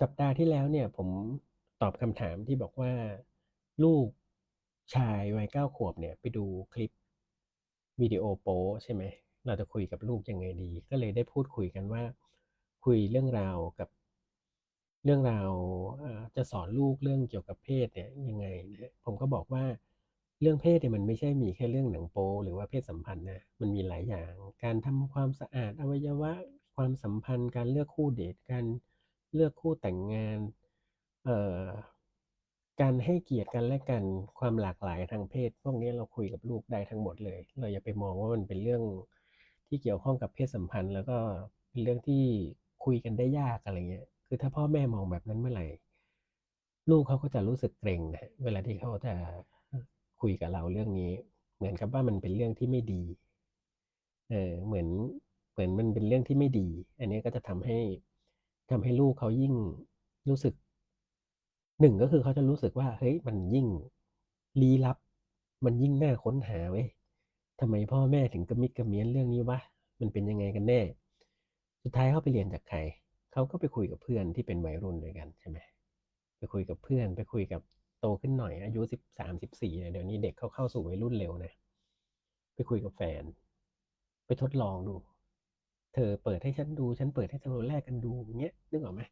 สัปดาห์ที่แล้วเนี่ยผมตอบคำถามที่บอกว่า ลูกชายวัย9ขวบเนี่ยไปดูคลิปวิดีโอโป๊ใช่ไหม เราจะคุยกับลูกยังไงดี ก็เลยได้พูดคุยกันว่า คุยเรื่องราวกับ เรื่องราวจะสอนลูกเรื่องเกี่ยวกับเพศเนี่ยยังไงนะผมก็บอกว่าเรื่องเพศเนี่ยมันไม่ใช่มีแค่เรื่องหนังโป๊หรือว่าเพศสัมพันธ์นะมันมีหลายอย่าง การทำความสะอาดอวัยวะ ความสัมพันธ์ การเลือกคู่เดตการ เลือกคู่แต่งงาน การให้เกียรติกันและกันความหลากหลายทางเพศ พวกนี้เราคุยกับลูกได้ทั้งหมดเลย เราอย่าไปมองว่ามันเป็นเรื่องที่เกี่ยวข้องกับเพศสัมพันธ์ แล้วก็เป็นเรื่องที่คุยกันได้ยากอะไรเงี้ย คือถ้าพ่อแม่มองแบบนั้นเมื่อไหร่ ลูกเขาก็จะรู้สึกเกรงนะเวลาที่เขาจะคุยกับเราเรื่องนี้ เหมือนกับว่ามันเป็นเรื่องที่ไม่ดี เออเหมือนเหมือนมันเป็นเรื่องที่ไม่ดี อันนี้ก็จะทำให้ ทำให้ลูกเขายิ่งรู้สึก1ก็คือเขาจะรู้สึกว่าเฮ้ยมันยิ่งลี้ลับ มันยิ่งน่าค้นหาเว้ยทำไมพ่อแม่ถึงกระมิดกระเมียนเรื่องนี้วะมันเป็นยังไงกันแน่ สุดท้ายเขาไปเรียนจากใครเขาก็ไปคุยกับเพื่อนที่เป็นวัยรุ่นด้วยกันใช่ไหมไปคุยกับเพื่อน ไปคุยกับโตขึ้นหน่อย อายุ13-14เนี่ยเดี๋ยวนี้เด็กเขาเข้าสู่วัยรุ่นเร็วนะไปคุยกับแฟน ไปทดลองดู เธอเปิดให้ฉันดู ฉันเปิดให้เธอแลกกันดูเงี้ยนึกออกไหม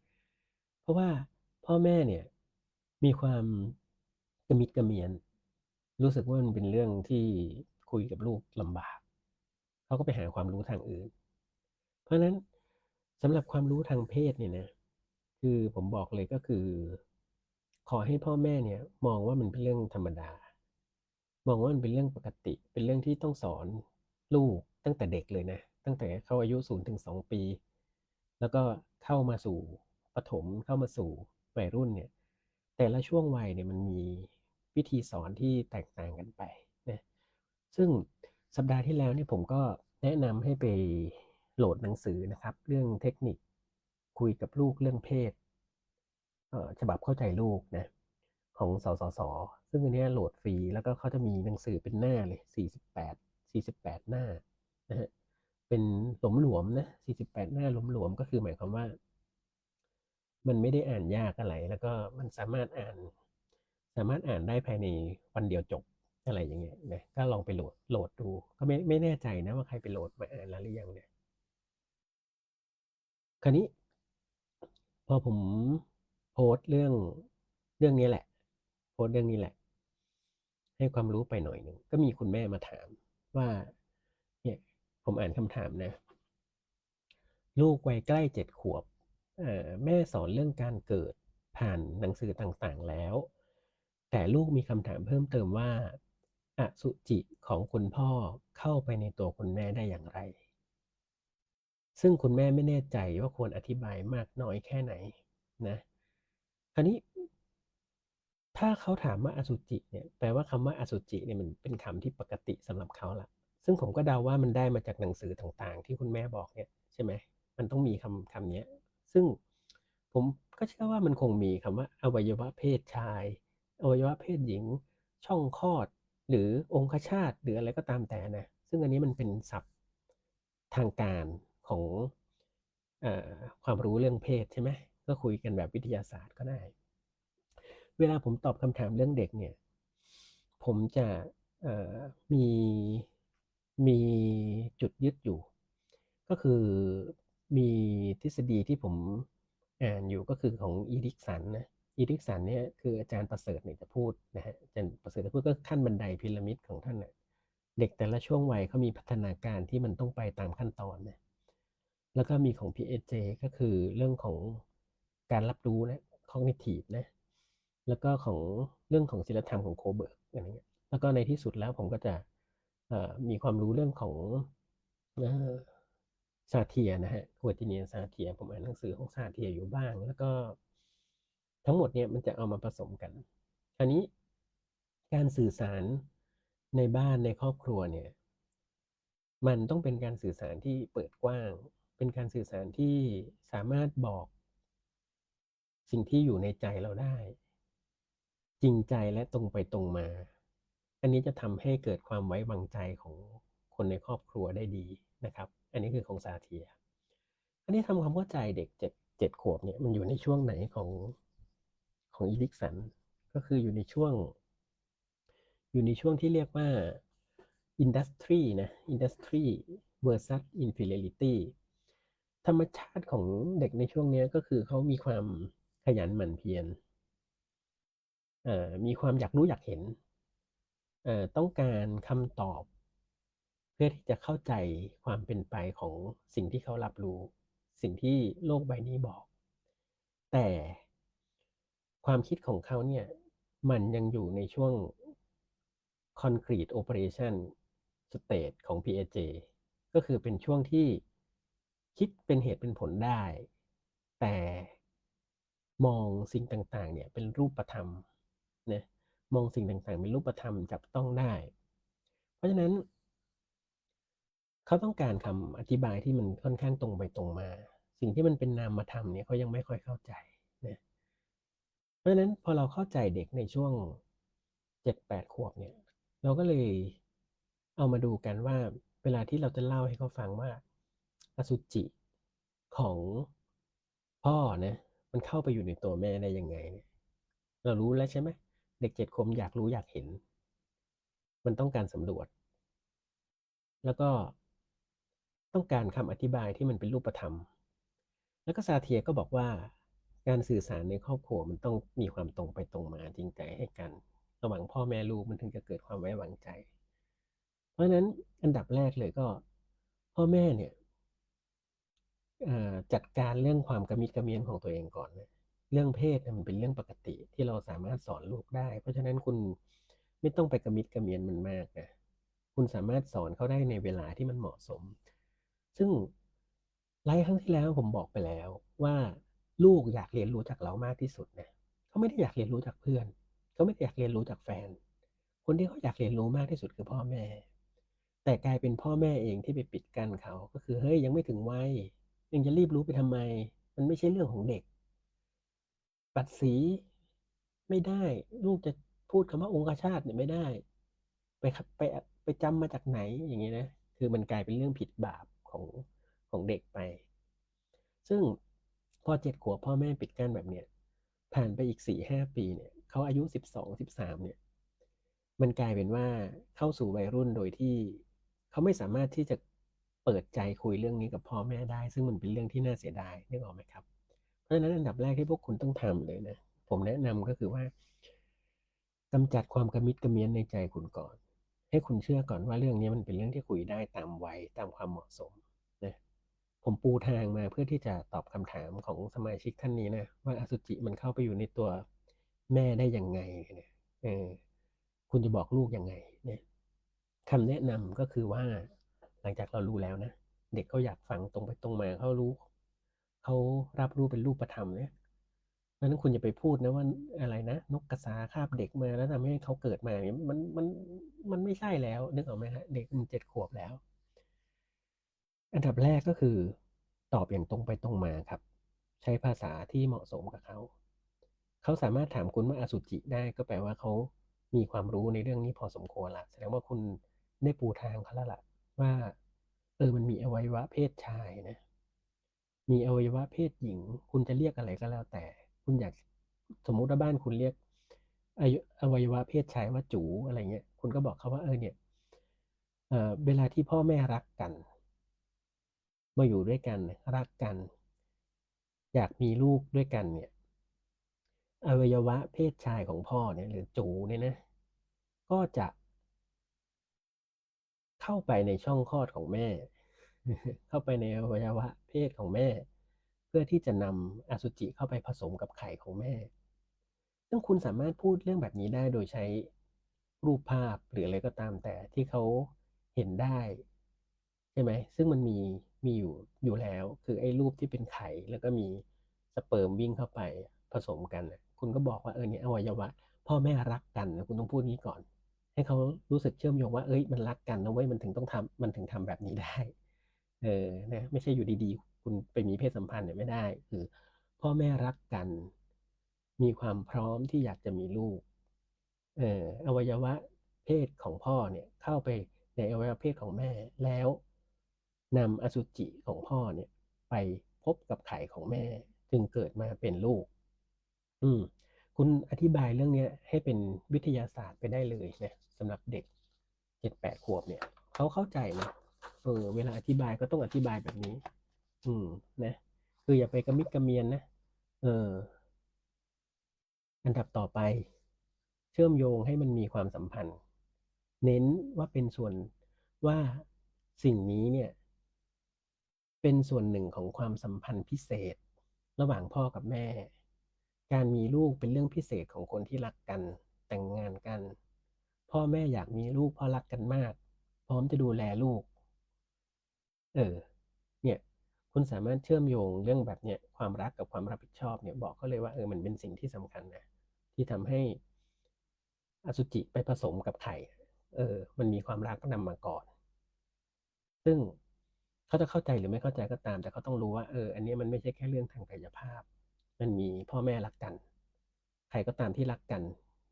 เพราะว่าพ่อแม่เนี่ยมีความกระมิดกระเมียน รู้สึกว่ามันเป็นเรื่องที่คุยกับลูกลำบากเขาก็ไปหาความรู้ทางอื่น เพราะฉะนั้นสำหรับความรู้ทางเพศเนี่ยนะคือผมบอกเลยก็คือ ขอให้พ่อแม่เนี่ย มองว่ามันเป็นเรื่องธรรมดา มองว่ามันเป็นเรื่องปกติ เป็นเรื่องที่ต้องสอนลูกตั้งแต่เด็กเลยนะ ตั้งแต่เขาอายุ0-2ปี แล้วก็เข้ามาสู่ประถมเข้ามาสู่วัยรุ่นเนี่ยแต่ละช่วงวัยเนี่ยมันมีวิธีสอนที่แตกต่างกันไปนะซึ่งสัปดาห์ที่แล้วเนี่ยผมก็แนะนำให้ไปโหลดหนังสือนะครับ เรื่องเทคนิคคุยกับลูกเรื่องเพศเฉบับเข้าใจลูกนะของสสส.ซึ่งอันนี้โหลดฟรี แล้วก็เขาจะมีหนังสือเป็นหน้าเลย 48 48 หน้านะครับ เป็นหลวมนะ48หน้าหลวมก็คือหมายความว่า มันไม่ได้อ่านยากอะไร แล้วก็มันสามารถอ่าน สามารถอ่านได้ภายในวันเดียวจบอะไรอย่างเงี้ยนะก็ลองไปโหลดโหลดดู ก็ไม่ไม่แน่ใจนะว่าใครไปโหลดมาอ่านแล้วหรือยังเนี่ยคราวนี้ พอผมโพสต์เรื่องเรื่องนี้แหละ โพสต์เรื่องนี้แหละ ให้ความรู้ไปหน่อยหนึ่งก็มีคุณแม่มาถามว่า ผมอ่านคำถามนะ ลูกวัยใกล้7ขวบแม่สอนเรื่องการเกิดผ่านหนังสือต่างๆแล้ว แต่ลูกมีคำถามเพิ่มเติมว่าอสุจิของคุณพ่อเข้าไปในตัวคุณแม่ได้อย่างไร ซึ่งคุณแม่ไม่แน่ใจว่าควรอธิบายมากน้อยแค่ไหนนะ คราวนี้ ถ้าเขาถามว่าอสุจิเนี่ย แปลว่าคำว่าอสุจิเนี่ยมันเป็นคำที่ปกติสำหรับเขาล้ว ซึ่งผมก็เดาว่ามันได้มาจากหนังสือต่างๆ ที่คุณแม่บอกเนี่ยใช่ไหมมันต้องมีคำคำนี้ซึ่งผมก็เชื่อว่ามันคงมีคำว่า อวัยวะเพศชาย อวัยวะเพศหญิง ช่องคลอด หรือองคชาตหรืออะไรก็ตามแต่นะ ซึ่งอันนี้มันเป็นศัพท์ทางการของอความรู้เรื่องเพศใช่ไหมก็คุยกันแบบวิทยาศาสตร์ก็ได้ เวลาผมตอบคำถามเรื่องเด็กเนี่ย ผมจะมี มีจุดยึดอยู่ ก็คือมีทฤษฎีที่ผมอ่านอยู่ก็คือของ Erikson นนะ Erikson เนี่ยคืออาจารย์ประเสริฐเนี่ยจะพูดนะครับอาจารย์ประเสริฐจะพูดก็ขั้นบันไดพีระมิดของท่านน่ะเด็กแต่ละช่วงวัยเขามีพัฒนาการที่มันต้องไปตามขั้นตอนนะแล้วก็มีของ Piaget ก็คือเรื่องของการรับรู้นะ cognitive นะ แล้วก็ของเรื่องของศีลธรรมของ Kohlberg อะไรเงี้ย แล้วก็ในที่สุดแล้วผมก็จะ มีความรู้เรื่องของเอ่อ Satir นะครับ Virginia Satir ผมอ่านหนังสือของ Satir อยู่บ้าง แล้วก็ทั้งหมดเนี่ยมันจะเอามาผสมกันคราวนี้การสื่อสารในบ้านในครอบครัวเนี่ย มันต้องเป็นการสื่อสารที่เปิดกว้าง เป็นการสื่อสารที่สามารถบอก สิ่งที่อยู่ในใจเราได้ จริงใจและตรงไปตรงมา อันนี้จะทำให้เกิดความไว้วางใจของคนในครอบครัวได้ดีนะครับ อันนี้คือของ Satir อันนี้ทำความเข้าใจเด็ก7เจ็ดขวบเนี่ยมันอยู่ในช่วงไหนของของอีลิกสัน ก็คืออยู่ในช่วง อยู่ในช่วงที่เรียกว่า industry นะ industry versus inferiority ธรรมชาติของเด็กในช่วงนี้ก็คือเขามีความขยันหมั่นเพียรมีความอยากรู้อยากเห็น ต้องการคำตอบ เพื่อที่จะเข้าใจความเป็นไปของสิ่งที่เขารับรู้ สิ่งที่โลกใบนี้บอก แต่ความคิดของเขาเนี่ยมันยังอยู่ในช่วง concrete operation state ของ PAJ ก็คือเป็นช่วงที่คิดเป็นเหตุเป็นผลได้ แต่มองสิ่งต่างๆเนี่ยเป็นรูปธรรมนะ มองสิ่งต่างๆ เป็นรูปธรรมจับต้องได้ เพราะฉะนั้น เขาต้องการคำอธิบายที่มันค่อนข้างตรงไปตรงมา สิ่งที่มันเป็นนามธรรมเนี่ยเขายังไม่ค่อยเข้าใจนะเพราะฉะนั้นพอเราเข้าใจเด็กในช่วงเจ็ดแปดขวบเนี่ย เราก็เลยเอามาดูกันว่า เวลาที่เราจะเล่าให้เขาฟังว่าอสุจิของพ่อนะมันเข้าไปอยู่ในตัวแม่ได้ยังไง เรารู้แล้วใช่ไหม เด็กเจ็ดขวบอยากรู้อยากเห็น มันต้องการสำรวจ แล้วก็ต้องการคำอธิบายที่มันเป็นรูปธรรม แล้วก็ซาเทียก็บอกว่า การสื่อสารในครอบครัวมันต้องมีความตรงไปตรงมาจริงใจให้กัน ระหว่างพ่อแม่ลูกมันถึงจะเกิดความไว้วางใจ เพราะฉะนั้นอันดับแรกเลยก็ พ่อแม่เนี่ยจัดการเรื่องความกระมิดกระเมียนของตัวเองก่อนนะ เรื่องเพศมันเป็นเรื่องปกติที่เราสามารถสอนลูกได้ เพราะฉะนั้นคุณไม่ต้องไปกระมิดกระเมียนมันมากนะคุณสามารถสอนเขาได้ในเวลาที่มันเหมาะสม ซึ่งไลฟ์ครั้งที่แล้วผมบอกไปแล้วว่าลูกอยากเรียนรู้จากเรามากที่สุดนะเขาไม่ได้อยากเรียนรู้จากเพื่อนเขาไม่ได้อยากเรียนรู้จากแฟน คนที่เขาอยากเรียนรู้มากที่สุดคือพ่อแม่ แต่กลายเป็นพ่อแม่เองที่ไปปิดกั้นเขาก็คือเฮ้ยยังไม่ถึงวัยยังจะรีบรู้ไปทำไม มันไม่ใช่เรื่องของเด็ก ปัดสีไม่ได้ ลูกจะพูดคำว่าองคชาติเนี่ยไม่ได้ ไปไปไปจำมาจากไหนอย่างนี้นะคือมันกลายเป็นเรื่องผิดบาปของของเด็กไป ซึ่งพอเจ็ดขวบพ่อแม่ปิดกั้นแบบเนี้ยผ่านไปอีกสี่ห้าปีเนี่ยเขาอายุสิบสองสิบสามเนี่ย มันกลายเป็นว่าเข้าสู่วัยรุ่นโดยที่เขาไม่สามารถที่จะเปิดใจคุยเรื่องนี้กับพ่อแม่ได้ ซึ่งมันเป็นเรื่องที่น่าเสียดายนึกออกไหมครับ เพราะฉะนั้นอันดับแรกที่พวกคุณต้องทำเลยนะ ผมแนะนำก็คือว่ากำจัดความกระมิดกระเมียนในใจคุณก่อน ให้คุณเชื่อก่อนว่าเรื่องนี้มันเป็นเรื่องที่คุยได้ตามวัยตามความเหมาะสมนะผมปูทางมาเพื่อที่จะตอบคำถามของสมาชิกท่านนี้นะว่าอสุจิมันเข้าไปอยู่ในตัวแม่ได้ยังไงเนี่ยเออคุณจะบอกลูกยังไง เนี่ยคำแนะนำก็คือว่าหลังจากเรารู้แล้วนะ เด็กเขาอยากฟังตรงไปตรงมาเขารู้ เขารับรู้เป็นรูปธรรมเนี่ยเพราะนั้นคุณจะไปพูดนะว่าอะไรนะนกกระสาคาบเด็กมาแล้วทำให้เขาเกิดมาเนี่ยมันมันมันไม่ใช่แล้ว นึกออกไหมฮะเด็กมันเจ็ดขวบแล้ว อันดับแรกก็คือ ตอบอย่างตรงไปตรงมาครับ ใช้ภาษาที่เหมาะสมกับเขาเขาสามารถถามคุณว่าอสุจิได้ก็แปลว่าเขามีความรู้ในเรื่องนี้พอสมควรละแสดงว่าคุณได้ปูทางเขาแล้วล่ะว่าเออมันมีอวัยวะเพศชายนะ มีอวัยวะเพศหญิง คุณจะเรียกอะไรก็แล้วแต่ คุณอยากสมมุติว่าบ้านคุณเรียกอวัยวะเพศชายว่าจูอะไรเงี้ย คุณก็บอกเขาว่าเออเนี่ยเออเวลาที่พ่อแม่รักกัน มาอยู่ด้วยกันรักกัน อยากมีลูกด้วยกันเนี่ย อวัยวะเพศชายของพ่อเนี่ยหรือจูเนี่ยนะ ก็จะ เข้าไปในช่องคลอดของแม่ เข้าไปในอวัยวะเพศของแม่ เพื่อที่จะนำอสุจิเข้าไปผสมกับไข่ของแม่ ซึ่งคุณสามารถพูดเรื่องแบบนี้ได้โดยใช้รูปภาพหรืออะไรก็ตามแต่ที่เขาเห็นได้ใช่ไหมซึ่งมันมีมีอยู่อยู่แล้ว คือไอ้รูปที่เป็นไข่แล้วก็มีสเปิร์มวิ่งเข้าไปผสมกันคุณก็บอกว่าเออเนี่ยอวัยวะ พ่อแม่รักกันคุณต้องพูดนี้ก่อน ให้เขารู้สึกเชื่อมโยงว่าเอ้ยมันรักกันนะเว้ยมันถึงต้องทำมันถึงทำแบบนี้ได้ เออนะไม่ใช่อยู่ดีๆ คุณไปมีเพศสัมพันธ์เนี่ยไม่ได้ คือ พ่อแม่รักกัน มีความพร้อมที่อยากจะมีลูก เอออวัยวะเพศของพ่อเนี่ยเข้าไปในอวัยวะเพศของแม่แล้วนำอสุจิของพ่อเนี่ยไปพบกับไข่ของแม่ จึงเกิดมาเป็นลูก อืม คุณอธิบายเรื่องเนี้ยให้เป็นวิทยาศาสตร์ไปได้เลยนะสำหรับเด็กเจ็ดแปดขวบเนี่ย เขาเข้าใจนะ เออเวลาอธิบายก็ต้องอธิบายแบบนี้ อืมนะคืออย่าไปกระมิดกระเมียนนะเออ อันดับต่อไป เชื่อมโยงให้มันมีความสัมพันธ์ เน้นว่าเป็นส่วนว่าสิ่งนี้เนี่ย เป็นส่วนหนึ่งของความสัมพันธ์พิเศษ ระหว่างพ่อกับแม่ การมีลูกเป็นเรื่องพิเศษของคนที่รักกัน แต่งงานกัน พ่อแม่อยากมีลูกเพราะรักกันมาก พร้อมจะดูแลลูก เออ เนี่ยคุณสามารถเชื่อมโยงเรื่องแบบเนี้ยความรักกับความรับผิดชอบเนี่ยบอกเขาเลยว่าเออมันเป็นสิ่งที่สำคัญนะที่ทำให้อสุจิไปผสมกับไข่เออ มันมีความรักนำมาก่อน ซึ่งเขาจะเข้าใจหรือไม่เข้าใจก็ตาม แต่เขาต้องรู้ว่าเออ อันนี้มันไม่ใช่แค่เรื่องทางกายภาพ มันมีพ่อแม่รักกัน ใครก็ตามที่รักกัน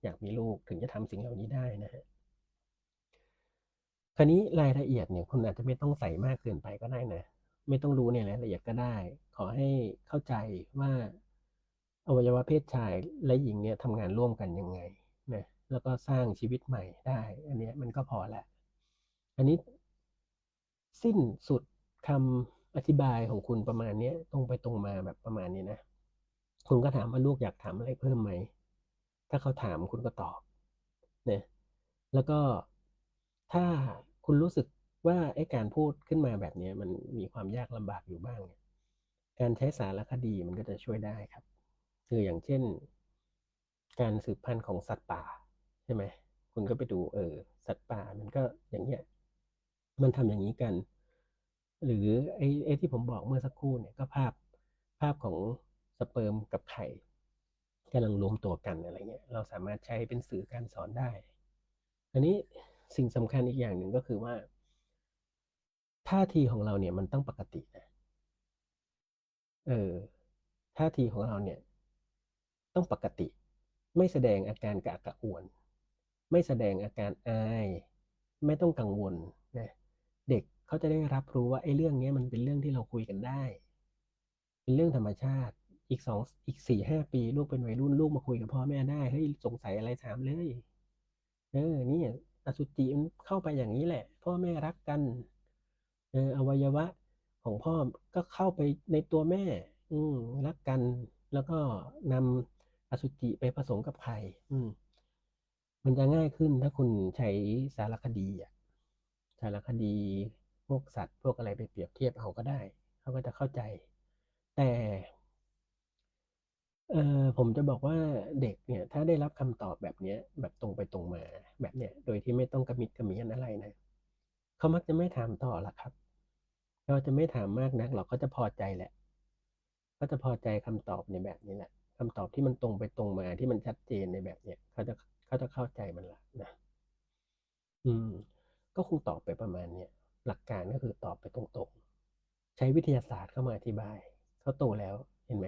อยากมีลูกถึงจะทำสิ่งเหล่านี้ได้นะฮะ คราวนี้รายละเอียดเนี่ยคุณอาจจะไม่ต้องใส่มากเกินไปก็ได้นะ ไม่ต้องรู้ในรายละเอียดก็ได้ ขอให้เข้าใจว่าอวัยวะเพศชายและหญิงเนี่ยทำงานร่วมกันยังไงนะแล้วก็สร้างชีวิตใหม่ได้ อันนี้มันก็พอละ อันนี้ สิ้นสุดคำอธิบายของคุณประมาณนี้ตรงไปตรงมาแบบประมาณนี้นะ คุณก็ถามว่าลูกอยากถามอะไรเพิ่มไหม ถ้าเขาถามคุณก็ตอบนะแล้วก็ถ้า คุณรู้สึกว่าไอ้การพูดขึ้นมาแบบนี้มันมีความยากลำบากอยู่บ้างเนี่ยการใช้สารคดีมันก็จะช่วยได้ครับ คืออย่างเช่น การสืบพันธุ์ของสัตว์ป่าใช่ไหมคุณก็ไปดูเออสัตว์ป่ามันก็อย่างเงี้ยมันทำอย่างนี้กัน หรือไอ้ไอ้ที่ผมบอกเมื่อสักครู่เนี่ยก็ภาพภาพของสเปิร์มกับไข่กำลังรวมตัวกันอะไรเงี้ยเราสามารถใช้เป็นสื่อการสอนได้ อันนี้ สิ่งสำคัญอีกอย่างหนึ่งก็คือว่าท่าทีของเราเนี่ยมันต้องปกตินะเออท่าทีของเราเนี่ย ต้องปกติ ไม่แสดงอาการกระอักกระอ่วน ไม่แสดงอาการอาย ไม่ต้องกังวลนะเด็กเขาจะได้รับรู้ว่าไอ้เรื่องนี้มันเป็นเรื่องที่เราคุยกันได้ เป็นเรื่องธรรมชาติอีกสองอีกสี่ห้าปีลูกเป็นวัยรุ่นลูกมาคุยกับพ่อแม่ได้เฮ้ยสงสัยอะไรถามเลยเออนี่ อสุจิมันเข้าไปอย่างนี้แหละ พ่อแม่รักกันเอออวัยวะของพ่อก็เข้าไปในตัวแม่ อืมรักกัน แล้วก็นำอสุจิไปผสมกับไข่อืม มันจะง่ายขึ้นถ้าคุณใช้สารคดีอะสารคดีพวกสัตว์ พวกอะไรไปเปรียบเทียบเอาก็ได้ เขาก็จะเข้าใจ แต่ เออผมจะบอกว่าเด็กเนี่ย ถ้าได้รับคำตอบแบบเนี้ย แบบตรงไปตรงมา แบบเนี้ย โดยที่ไม่ต้องกระมิดกระเมียนอะไรนะเขามักจะไม่ถามต่อหรอกครับเขาจะไม่ถามมากนักหรอกเขาจะพอใจแหละก็จะพอใจคำตอบในแบบนี้แหละคำตอบที่มันตรงไปตรงมาที่มันชัดเจนในแบบเนี้ยเขาจะเขาจะเข้าใจมันละนะอืม ก็คงตอบไปประมาณเนี้ยหลักการก็คือตอบไปตรงๆ ใช้วิทยาศาสตร์เข้ามาอธิบายเขาโตแล้วเห็นไหม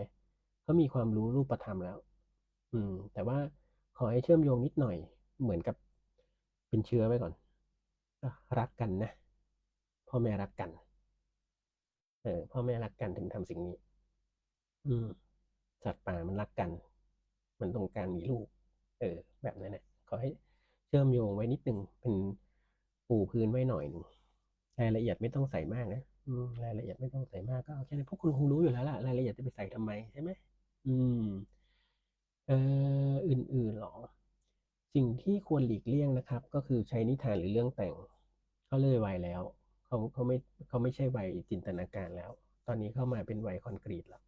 เขามีความรู้รูปธรรมแล้ว อืม แต่ว่าขอให้เชื่อมโยงนิดหน่อย เหมือนกับเป็นเชื้อไว้ก่อน รักกันนะ พ่อแม่รักกัน เออ พ่อแม่รักกันถึงทำสิ่งนี้ อืม สัตว์ป่ามันรักกัน มันต้องการมีลูก เออ แบบนั้นแหละขอให้เชื่อมโยงไว้นิดนึง เป็นปูพื้นไว้หน่อยนึงรายละเอียดไม่ต้องใส่มากนะรายละเอียดไม่ต้องใส่มากก็เอาแค่นี้พวกคุณคงรู้อยู่แล้วล่ะ รายละเอียดจะไปใส่ทำไมใช่ไหม อืม เอออื่นๆหรอ สิ่งที่ควรหลีกเลี่ยงนะครับ ก็คือใช้นิทานหรือเรื่องแต่ง เขาเลยวัยแล้ว เขา เขาไม่ เขาไม่ใช่วัยจินตนาการแล้ว ตอนนี้เข้ามาเป็นวัยคอนกรีตแล้ว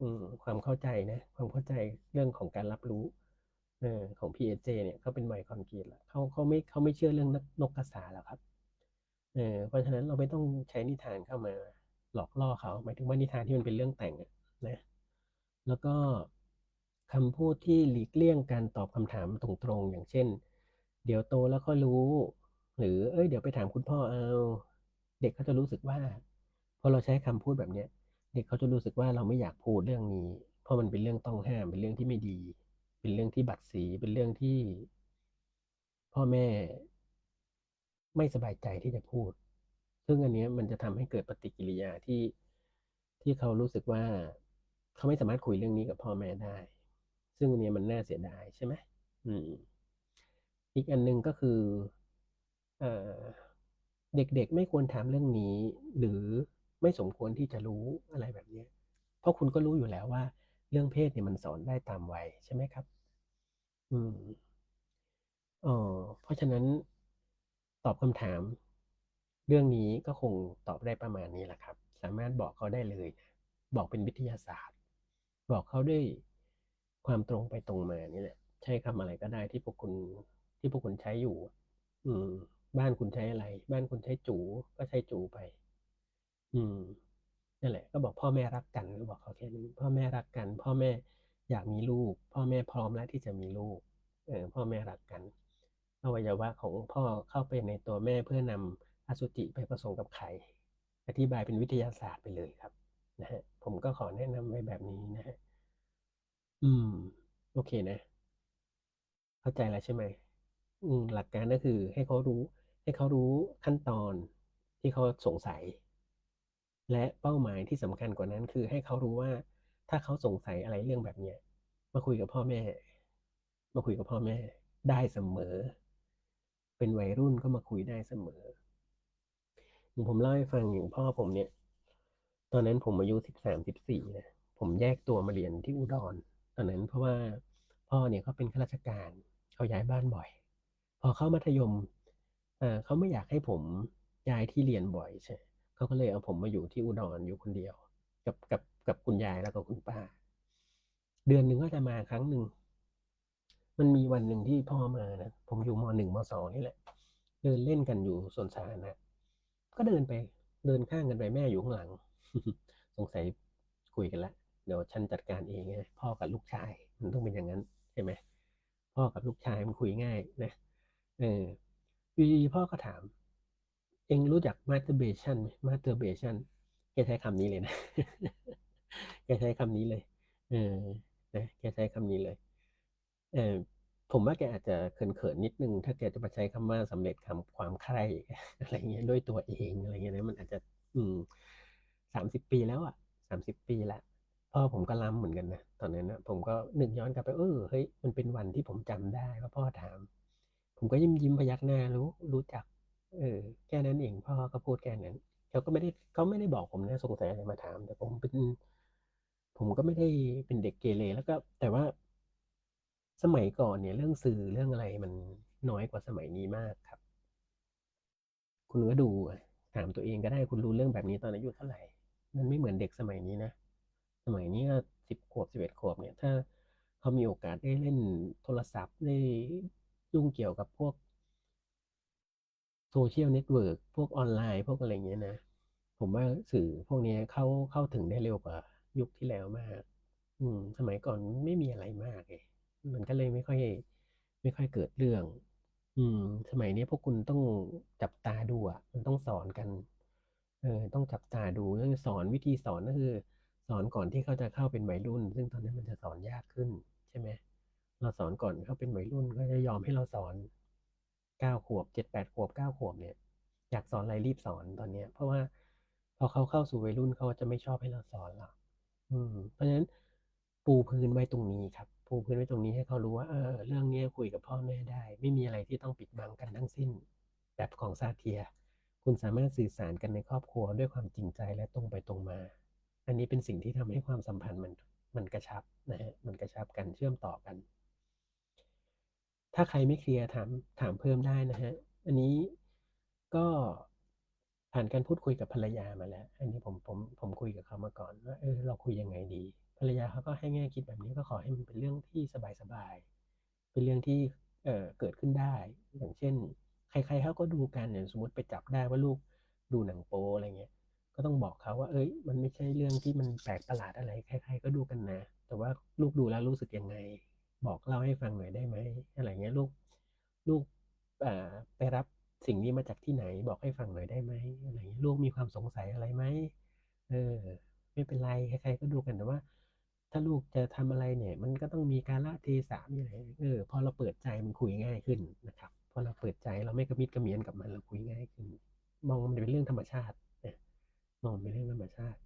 อืม ความเข้าใจนะ ความเข้าใจเรื่องของการรับรู้ เออ ของ PSJ เนี่ยเขาเป็นวัยคอนกรีตแล้ว เขา เขาไม่ เขาไม่เชื่อเรื่องนกกระสาแล้วครับ เออ เพราะฉะนั้นเราไม่ต้องใช้นิทานเข้ามาหลอกล่อเขา หมายถึงว่านิทานที่มันเป็นเรื่องแต่งนะ แล้วก็คำพูดที่หลีกเลี่ยงการตอบคำถามตรงๆ อย่างเช่น เดี๋ยวโตแล้วก็รู้ หรือเอ้ยเดี๋ยวไปถามคุณพ่อเอา เด็กเขาจะรู้สึกว่าพอเราใช้คำพูดแบบเนี้ยเด็กเขาจะรู้สึกว่าเราไม่อยากพูดเรื่องนี้ เพราะมันเป็นเรื่องต้องห้ามเป็นเรื่องที่ไม่ดี เป็นเรื่องที่บัดสีเป็นเรื่องที่ พ่อแม่ ไม่สบายใจที่จะพูด ซึ่งอันนี้มันจะทำให้เกิดปฏิกิริยาที่ที่เขารู้สึกว่า เขาไม่สามารถคุยเรื่องนี้กับพ่อแม่ได้ ซึ่งอันเนี้ยมันน่าเสียดายใช่ไหมอืม อีกอันหนึ่งก็คือเอ่อเด็กๆไม่ควรถามเรื่องนี้ หรือไม่สมควรที่จะรู้อะไรแบบเนี้ยเพราะคุณก็รู้อยู่แล้วว่า เรื่องเพศเนี่ยมันสอนได้ตามวัยใช่ไหมครับ อืมเออเพราะฉะนั้นตอบคำถาม เรื่องนี้ก็คงตอบได้ประมาณนี้แหละครับ สามารถบอกเขาได้เลย บอกเป็นวิทยาศาสตร์ บอกเขาด้วยความตรงไปตรงมานี่แหละ ใช้คำอะไรก็ได้ที่พวกคุณที่พวกคุณใช้อยู่ อืม บ้านคุณใช้อะไร บ้านคุณใช้จูก็ใช้จูไป อืมนั่นแหละ ก็บอกพ่อแม่รักกันก็บอกเขาแค่นี้พ่อแม่รักกัน พ่อแม่อยากมีลูก พ่อแม่พร้อมแล้วที่จะมีลูก เออ พ่อแม่รักกันอวัยวะของพ่อเข้าไปในตัวแม่เพื่อนำอสุจิไปผสมกับไข่อธิบายเป็นวิทยาศาสตร์ไปเลยครับ นะฮะผมก็ขอแนะนำไว้แบบนี้นะฮะอืม โอเคนะ เข้าใจแล้วใช่ไหมอืมหลักการก็คือให้เขารู้ ให้เขารู้ขั้นตอนที่เขาสงสัย และเป้าหมายที่สำคัญกว่านั้น คือให้เขารู้ว่าถ้าเขาสงสัยอะไรเรื่องแบบเนี้ยมาคุยกับพ่อแม่ มาคุยกับพ่อแม่ ได้เสมอ เป็นวัยรุ่นก็มาคุยได้เสมออย่างผมเล่าให้ฟังอย่างพ่อผมเนี่ย ตอนนั้นผมอายุสิบสามสิบสี่นะผมแยกตัวมาเรียนที่อุดร ตอนนั้นเพราะว่าพ่อเนี่ยเขาเป็นข้าราชการเขาย้ายบ้านบ่อย พอเข้ามัธยมเขาไม่อยากให้ผมย้ายที่เรียนบ่อยใช่เขาก็เลยเอาผมมาอยู่ที่อุดรอยู่คนเดียว กับกับกับคุณยายแล้วก็คุณป้า เดือนหนึ่งก็จะมาครั้งหนึ่งมันมีวันหนึ่งที่พ่อมานะผมอยู่มหนึ่งมสองนี่แหละ เดินเล่นกันอยู่สวนสาธารณะก็เดินไปเดินข้างกันไปแม่อยู่ข้างหลัง สงสัยคุยกันละเดี๋ยวฉันจัดการเองไงพ่อกับลูกชายมันต้องเป็นอย่างนั้นใช่ไหมพ่อกับลูกชายมันคุยง่ายนะเอออยู่ดีพ่อก็ถาม เองรู้จัก masturbation ไหม masturbation แกใช้คำนี้เลยนะ แกใช้คำนี้เลย เออ นะ แกใช้คำนี้เลย เออผมว่าแกอาจจะเขินๆนิดนึง ถ้าแกจะมาใช้คำว่าสำเร็จคำความใคร่อะไรเงี้ยด้วยตัวเองอะไรเงี้ยนะ มันอาจจะ อืม สามสิบปีแล้วอะสามสิบปีละพ่อผมก็ล้ำเหมือนกันนะตอนนั้นนะผมก็นึกย้อนกลับไปเออเฮ้ยมันเป็นวันที่ผมจำได้ว่าพ่อถาม ผมก็ยิ้มยิ้มพยักหน้ารู้รู้จัก เออแค่นั้นเองพ่อก็พูดแค่นั้นเขาก็ไม่ได้เขาไม่ได้บอกผมนะสงสัยอะไรมาถาม แต่ผมเป็น ผมก็ไม่ได้เป็นเด็กเกเรแล้วก็ แต่ว่าสมัยก่อนเนี่ยเรื่องสื่อเรื่องอะไรมันน้อยกว่าสมัยนี้มากครับ คุณก็ดูถามตัวเองก็ได้คุณรู้เรื่องแบบนี้ตอนอายุเท่าไหร่ มันไม่เหมือนเด็กสมัยนี้นะ สมัยนี้ก็สิบขวบสิบเอ็ดขวบเนี่ย ถ้าเขามีโอกาสได้เล่นโทรศัพท์ได้ยุ่งเกี่ยวกับพวกโซเชียลเน็ตเวิร์กพวกออนไลน์พวกอะไรเงี้ยนะ ผมว่าสื่อพวกนี้เข้าเข้าถึงได้เร็วกว่ายุคที่แล้วมาก อืม สมัยก่อนไม่มีอะไรมากไงมันก็เลยไม่ค่อย ไม่ค่อยเกิดเรื่อง อืม สมัยนี้พวกคุณต้องจับตาดูอะ มันต้องสอนกัน เออต้องจับตาดูเรื่องสอนวิธีสอนก็คือ สอนก่อนที่เขาจะเข้าเป็นวัยรุ่น ซึ่งตอนนั้นมันจะสอนยากขึ้นใช่ไหมเราสอนก่อนเขาเป็นวัยรุ่นก็จะยอมให้เราสอนเก้าขวบเจ็ดแปดขวบเก้าขวบเนี่ยอยากสอนอะไรรีบสอนตอนเนี้ย เพราะว่าพอเขาเข้าสู่วัยรุ่นเขาจะไม่ชอบให้เราสอนหรอกอืม เพราะฉะนั้นปูพื้นไว้ตรงนี้ครับ ปูพื้นไว้ตรงนี้ให้เขารู้ว่าเออเรื่องนี้คุยกับพ่อแม่ได้ ไม่มีอะไรที่ต้องปิดบังกันทั้งสิ้น แบบของซาเทีย คุณสามารถสื่อสารกันในครอบครัวด้วยความจริงใจและตรงไปตรงมา อันนี้เป็นสิ่งที่ทำให้ความสัมพันธ์มันมันกระชับนะฮะ มันกระชับกันเชื่อมต่อกัน ถ้าใครไม่เคลียร์ถามถามเพิ่มได้นะฮะ อันนี้ก็ผ่านการพูดคุยกับภรรยามาแล้ว อันนี้ผมผมผมคุยกับเขามาก่อนว่าเออเราคุยยังไงดี ภรรยาเขาก็ให้แง่คิดแบบนี้ก็ขอให้มันเป็นเรื่องที่สบายๆ เป็นเรื่องที่เออเกิดขึ้นได้ อย่างเช่น ใครๆเขาก็ดูกันอย่างสมมติไปจับได้ว่าลูกดูหนังโป๊อะไรเงี้ย ก็ต้องบอกเขาว่า เอ้ย มันไม่ใช่เรื่องที่มันแปลกประหลาดอะไร ใครๆก็ดูกันนะ แต่ว่าลูกดูแล้วรู้สึกยังไง บอกเล่าให้ฟังหน่อยได้ไหมอะไรเงี้ยลูกลูกไปรับสิ่งนี้มาจากที่ไหน บอกให้ฟังหน่อยได้ไหมอะไรเงี้ยลูกมีความสงสัยอะไรไหมเออ ไม่เป็นไรใครๆก็ดูกันแต่ว่า ถ้าลูกจะทำอะไรเนี่ย มันก็ต้องมีการละเทศะมีอะไรเออพอเราเปิดใจมันคุยง่ายขึ้นนะครับ พอเราเปิดใจเราไม่กระมิดกระเมียนกับมันเราคุยง่ายขึ้น มองมันเป็นเรื่องธรรมชาตินะมองเป็นเรื่องธรรมชาติ